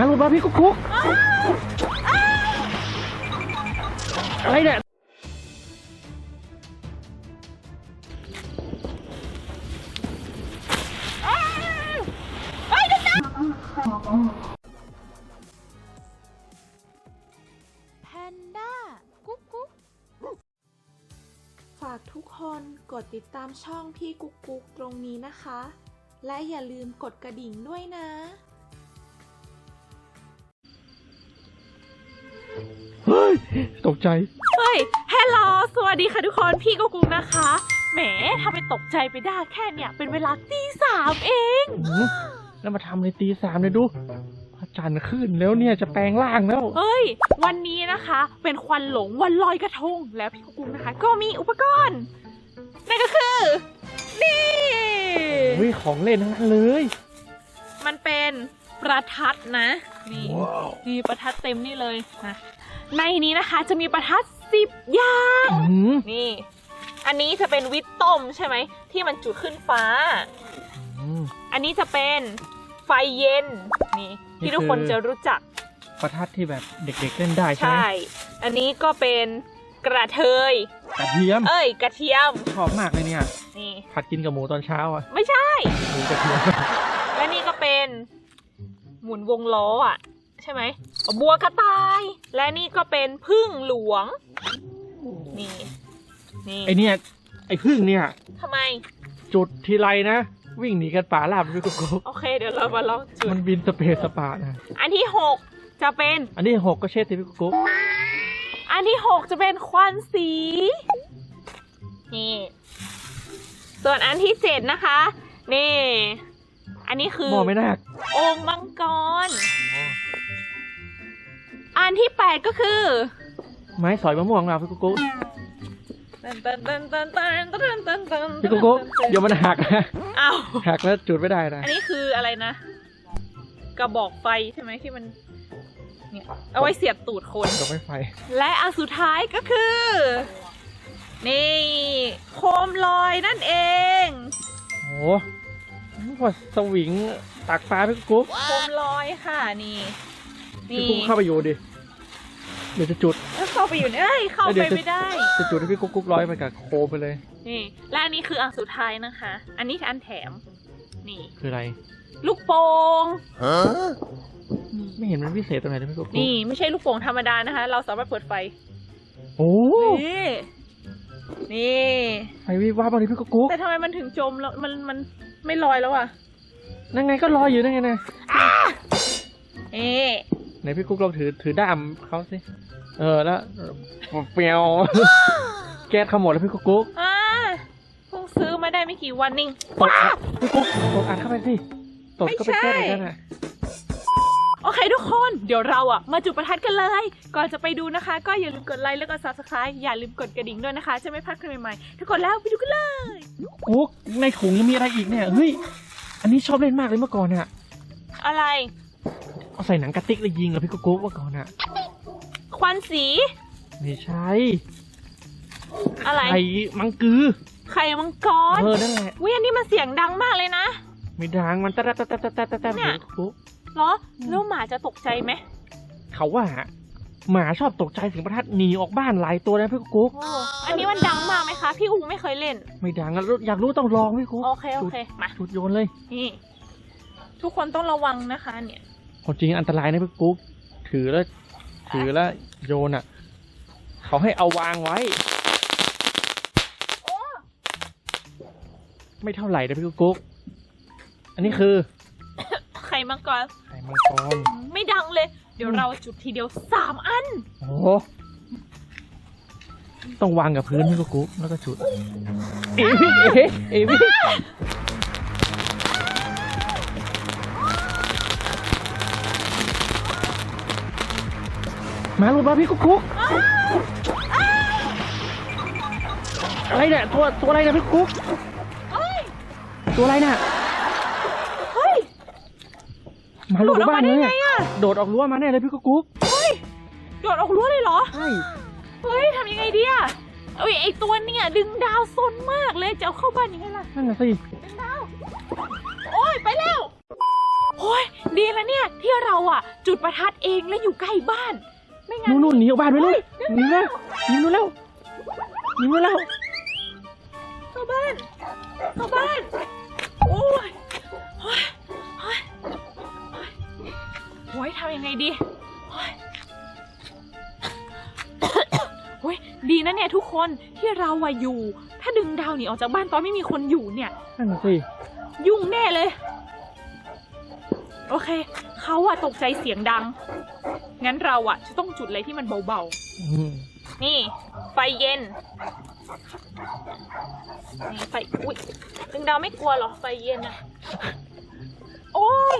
มาหลุดมาพี่กุ๊กกุ๊กอะไรเนี่ยแพนด้า กุ๊กกุ๊กฝากทุกคนกดติดตามช่องพี่กุ๊กกุ๊กตรงนี้นะคะ และอย่าลืมกดกระดิ่งด้วยนะ ตกใจ เฮ้ยฮัลโหลสวัสดีค่ะทุกคน พี่กุ๊กกุ๊กนะคะ แหมทำไปตกใจไปได้แค่เนี่ย เป็นเวลาตีสามเองหือแล้วมาทำในตีสามเลยดูพระจันทร์ขึ้นแล้วเนี่ยจะแปลงร่างแล้วเฮ้ย วันนี้นะคะ เป็นควันหลงวันลอยกระทง แล้วพี่กุ๊กกุ๊กนะคะ ก็มีอุปกรณ์นั่นก็คือ นี่ เฮ้ยของเล่นทั้งนั้นเลยมันเป็นประทัดนะ นี่นี่ประทัดเต็มนี่เลยนะ ในนี้นะคะจะมีประทัดสิบอย่างหืมนี่ อันนี้จะเป็นวิตต้มใช่ไหม ที่มันจุดขึ้นฟ้าอืมอันนี้จะเป็นไฟเย็น นี่นี่ที่ทุกคนคือจะรู้จักประทัดที่แบบเด็กๆเล่นได้ใช่ไหมใช่ อันนี้ก็เป็นกระเทย กระเทียม เอ้ย กระเทียมชอบมากเลยเนี่ย นี่ ผัดกินกับหมูตอนเช้าอะ ไม่ใช่ หมูกระเทียม และนี่ก็เป็นหมุนวงล้ออะใช่ไหมบัวกระต่าย และนี่ก็เป็นพึ่งหลวง นี่ นี่ไอเนี่ยไอพึ่งเนี่ยทำไม จุดทีไรนะ วิ่งหนีกันป่าลาบพี่กุ๊กกุ๊กโอเค เดี๋ยวเรามาลองจุด มันบินสเปซสปานะอันที่หกจะเป็น อันนี้หกก็เช็ดสิพี่กุ๊กกุ๊กอันที่หกจะเป็นควันสี นี่ ส่วนอันที่เจ็ดนะคะ นี่ อันนี้คือหม้อไม่น่าองค์มังกร อันที่แปดก็คือ ไม้สอยมะม่วงเราพี่กุ๊กกุ๊กพี่กุ๊กกุ๊กเดี๋ยวมันหักนะอ้าวหักแล้วจุดไม่ได้นะอันนี้คืออะไรนะ กระบอกไฟใช่ไหมที่มันเนี่ยเอาไว้เสียบตูดคน ก็ไม่ไฟ และอันสุดท้ายก็คือ นี่ โคมลอยนั่นเอง โอ้โหสวิงตักปลาพี่กุ๊กกุ๊กโคมลอยค่ะนี่ พี่นี่กุ๊กเข้าไปอยู่ดิ เดี๋ยวจะจุดแล้วเข้าไปอยู่เนี่ยเอ้ยเข้าเดี๋ไปยวจะไม่ได้ จะจุดให้พี่กุ๊กกุ๊กร้อยไปกับโคมไปเลย นี่ และอันนี้คืออันสุดท้ายนะคะ อันนี้คืออันแถม นี่ คืออะไร ลูกโป่งไม่เห็นมันพิเศษตรงไหนเลยพี่กุ๊กกุ๊กนี่ไม่ใช่ลูกโป่งธรรมดานะคะ เราสามารถเปิดไฟ โอ้นี่นี่ไฟวิบวับมาเลยพี่กุ๊กกุ๊กแต่ทำไมมันถึงจมแล้วมันมันไม่ลอยแล้วอะนั่นไงก็ลอยอยู่นั่นไงนะเอ๊ะไห นพี่กุ๊กลองถือถือด้ามเขาสิ เออแล้วเปรียวแก๊สเขาหมดแล้วพี่กุ๊กกุ๊กอ่าเพิ่งซื้อมาได้ไม่กี่วันนิ่งตกอัดพี่กุ๊กตกอัดเข้าไปสิตกก็เป็นไม่ใช่แก๊สเหมือนกันอะโอเคทุกคนเดี๋ยวเราอะมาจุดประทัดกันเลย ก่อนจะไปดูนะคะ ก็อย่าลืมกดไลค์แล้วก็ subscribe อย่าลืมกดกระดิ่งด้วยนะคะ จะไม่พลาดคลิปใหม่ๆถ้ากดแล้วไปดูกันเลยกุ๊กในถุงยังมีอะไรอีกเนี่ยเฮ้ยอันนี้ชอบเล่นมากเลยเมื่อก่อนอะอะไร เอาใส่หนังกระติกแล้วยิงอะพี่กุ๊กกุ๊กเมื่อก่อนอะควันสี ไม่ใช่อะไร ไข่มังกือ ไข่มังกรเออนั่นแหละวิอันนี้มันเสียงดังมากเลยนะ ไม่ดังมันตะตะตะตะตะตะตะตะเนี่ย พี่กุ๊กกุ๊กเหรอแล้วหมาจะตกใจไหมเขาว่าหมาชอบตกใจเสียงประทัดหนีออกบ้านหลายตัวนะพี่กุ๊กกุ๊กโอ้อันนี้มันดังมากไหมคะ พี่อุ้งไม่เคยเล่น ไม่ดังอะอยากรู้ต้องลองพี่กุ๊กโอเคโอเคมาจุดโยนเลย นี่ ทุกคนต้องระวังนะคะ เนี่ย คนจริงอันตรายนะพี่กุ๊กถือแล้ว ถือแล้วโยนอะ เขาให้เอาวางไว้ ไม่เท่าไหร่นะพี่กุ๊ก อันนี้คือไข่มังกรไข่มังกรไม่ดังเลย เดี๋ยวเราจุดทีเดียวสามอัน โอ้โหต้องวางกับพื้นพี่กุ๊กแล้วก็จุด เอวี่เอเอวี่ มาลูกมาพี่กุ๊กกุ๊กอะไรเนี่ยตัวตัวอะไรเนี่ยพี่กุ๊กเฮ้ยตัวอะไรน่ะเฮ้ยมาหลูลุกดออกบ้ามานได้เลยไงอะโดดออกรั้วมาแน่เลยพี่กุ๊กกุ๊กเฮ้ยโดดออกรั้วเลยเหรอใช่เฮ้ยทำยังไงดีอะเอ้ยไอตัวเนี่ยดึงดาวซนมากเลยจะเอาเข้าบ้านยังไงล่ะนั่นน่ะสิดึงดาวโอ้ยไปแล้วโอ้ยดีแล้วเนี่ยที่เราอะ จุดประทัดเองแล้วอยู่ใกล้บ้านไม่งั้ นนู่นนู่นหนีออกบ้านไปเลยหนีแล้วหนีนู่นแล้วหนีนู่นแล้วเข้าบ้านเข้าบ้านโอ้ยโอ้ยโอ้ยโอ้ยทำยังไงดีโอ้ยโอ้ยดีนะเนี่ยทุกคนที่เราอะอยู่ ถ้าดึงดาวหนีออกจากบ้านตอนไม่มีคนอยู่เนี่ยนั่นน่ะสิยุ่งแน่เลย โอเค เขาอะตกใจเสียงดัง งั้นเราอะจะต้องจุดอะไรที่มันเบาอืมๆ นี่ ไฟเย็น นี่ไฟ อุ้ยดึงดาวไม่กลัวเหรอ ไฟเย็นอะโอ้ย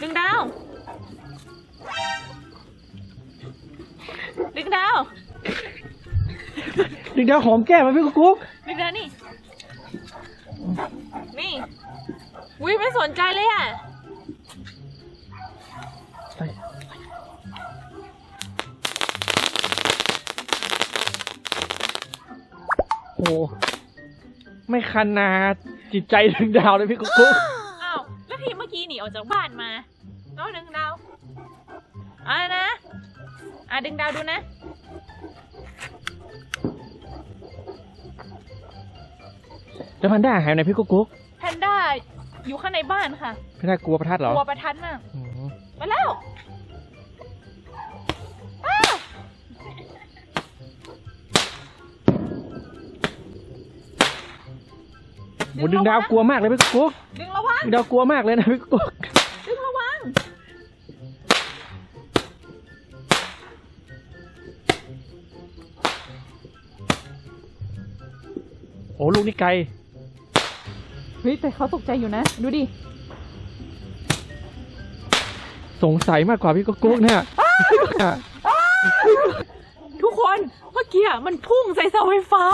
ดึงดาว ดึงดาวดึงดาวหอมแก้มมาพี่กุ๊กกุ๊กดึงดาวนี่ นี่วิไม่สนใจเลยอะ ไปโอ้ไม่คันนาจิตใจดึงดาวเลยพี่กุ๊กกุ๊กอ้าวแล้วทีเมื่อกี้หนีออกจากบ้านมาเอาดึงดาวเอะนะอะดึงดาวดูนะแล้วพันด้าหายไปไหนพี่กุ๊กกุ๊กแพนด้าอยู่ข้างในบ้านค่ะพันด้ากลัวประทัดเหรอกลัวประทัดมากอืม มาแล้วอ้าวโหดึงดาวกลัวมากเลยพี่กุ๊กกุ๊กดึงระวัง ดึงดาวกลัวมากเลยนะพี่กุ๊กกุ๊กดึงระวัง โอ้ลูกนี่ไกล เฮ้ยแต่เขาตกใจอยู่นะ ดูดิ สงสัยมากกว่าพี่กุ๊กกุ๊กเนี่ยทุกคนเมื่อกี้อะมันพุ่งใส่เสาไฟฟ้า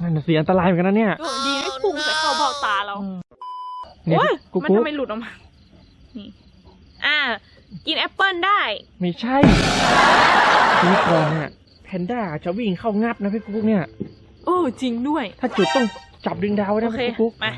นั่นนะเสียอันตรายเหมือนกันนะเนี่ยเออดีไม่พุ่งใส่เข้าเบ้าตาเราเนี่ยโอ้ยกุ๊กมันกุ๊กทำไมหลุดออกมานี่อ่า กินแอปเปิลได้ ไม่ใช่นี่ก่อนเนี่ยแพนด้าจะวิ่งเข้างัดนะพี่กุ๊กกุ๊กเนี่ย โอ้จริงด้วย ถ้าจุดต้องจับดึงดาวไว้โอนะเคพี่กุ๊กกุ๊กมา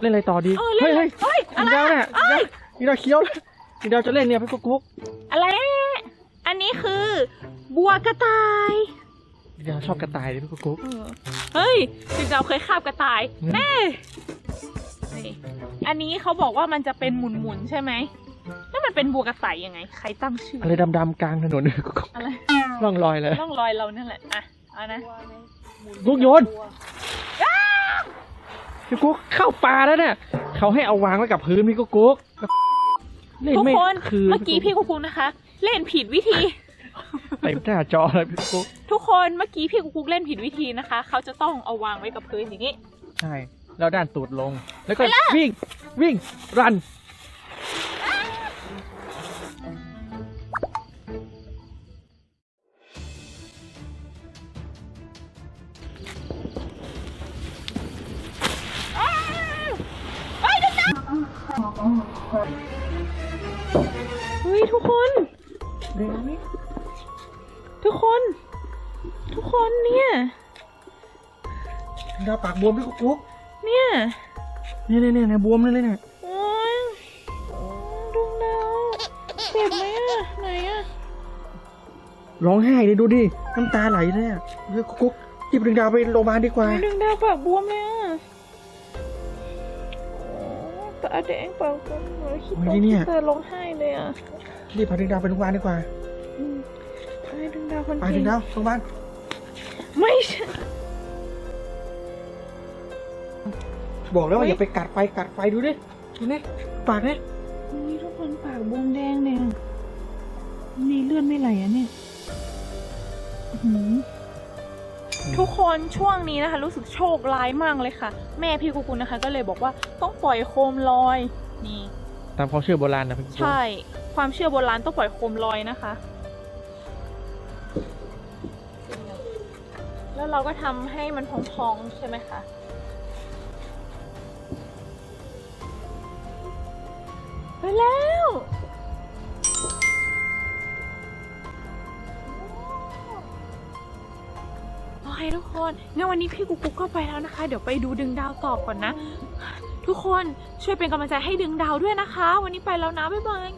เล่นอะไรต่อดี เออเล่นเฮ้ยเฮ้ยดึอะงไรดาวอะเนี่ยเอ้ยดึงดาวเคี้ยวเลยดึงดาวจะเล่นเนี่ยพี่กุ๊กกุ๊กอะไรอะอันนี้คือ บัวกระต่ายดึงดาวชอบกระต่ายเลยพี่กุ๊กกุ๊ก เออเฮ้ยจริงเราเคยคาบกระต่ายอืมแน่นี่อันนี้เขาบอกว่ามันจะเป็นหมุนๆใช่ไหมแล้วมันเป็นบัวกระต่ายยังไง ใครตั้งชื่อ อะไรดำๆกลางถนนพี่กุ๊กกุ๊กอะไรร่องรอยเลย ร่องรอยเรานั่นแหละ อะ เอานะ กุ๊กโยน พี่กุ๊กเข้าป่าแล้วเนี่ยเขาให้เอาวางไว้กับพื้นพี่กุ๊กกุ๊กเล่นทุกไม่คนคือเมื่อกี้พี่กุ๊กกุ๊กนะคะ เล่นผิดวิธีเต็มหน้าจอเลยพี่กุ๊กทุกคนเมื่อกี้พี่กุ๊กกุ๊กเล่นผิดวิธีนะคะ เขาจะต้องเอาวางไว้กับพื้นอย่างนี้ ใช่ แล้วด้านตูดลง แล้วก็วิ่งวิ่งรัน เฮ้ยทุกคนทุกคน ทุกคนเนี่ยดาวปากบวมพี่กุ๊กกุ๊กเนี่ยเนี่ยเนี่ยเนี่ยบวมเลยเนี่ยโอ้ยดวงดาวเจ็บไหมอะไหนอะร้องไห้เลยดูดิน้ำตาไหลเลยอะเฮ้ยกุ๊กกุ๊กจิบดึงดาวไปโรงพยาบาลดีกว่าไหนดวงดาวปากบวมเลยอะโอ้ ตาแดงเปากบวมเลยคิดไม่ตได้เนี่ย เธอร้องไห้เลยอะรีบพาดึงดาวไปโรงพยาบาลดีกว่าอืมให้ดวงดาวคนไปดึงงดาวโรงพยาบาลไม่ใช่บอกแล้วว่าอย่าไปกัดไฟกัดไฟดูดิดูนี่ปากเนี่ยนี่ทุกคนปากบวมแดงเลยอะนี่เลือดไม่ไหลอะเนี่ยอื้อหือ ทุกคนช่วงนี้นะคะ รู้สึกโชคร้ายมากเลยค่ะ แม่พี่กุกุลนะคะ ก็เลยบอกว่าต้องปล่อยโคมลอยนี่ ตามความเชื่อโบราณนะพี่กุ๊กกุ๊กใช่เพความเชื่อโบราณต้องปล่อยโคมลอยนะคะ แล้วเราก็ทำให้มันพองๆใช่ไหมคะไปแล้ว เคทุกคนงั้นวันนี้พี่กุ๊กกุ๊กก็ไปแล้วนะคะ เดี๋ยวไปดูดึงดาวต่อก่อนนะ ทุกคนช่วยเป็นกำลังใจให้ดึงดาวด้วยนะคะ วันนี้ไปแล้วนะ บ๊ายบาย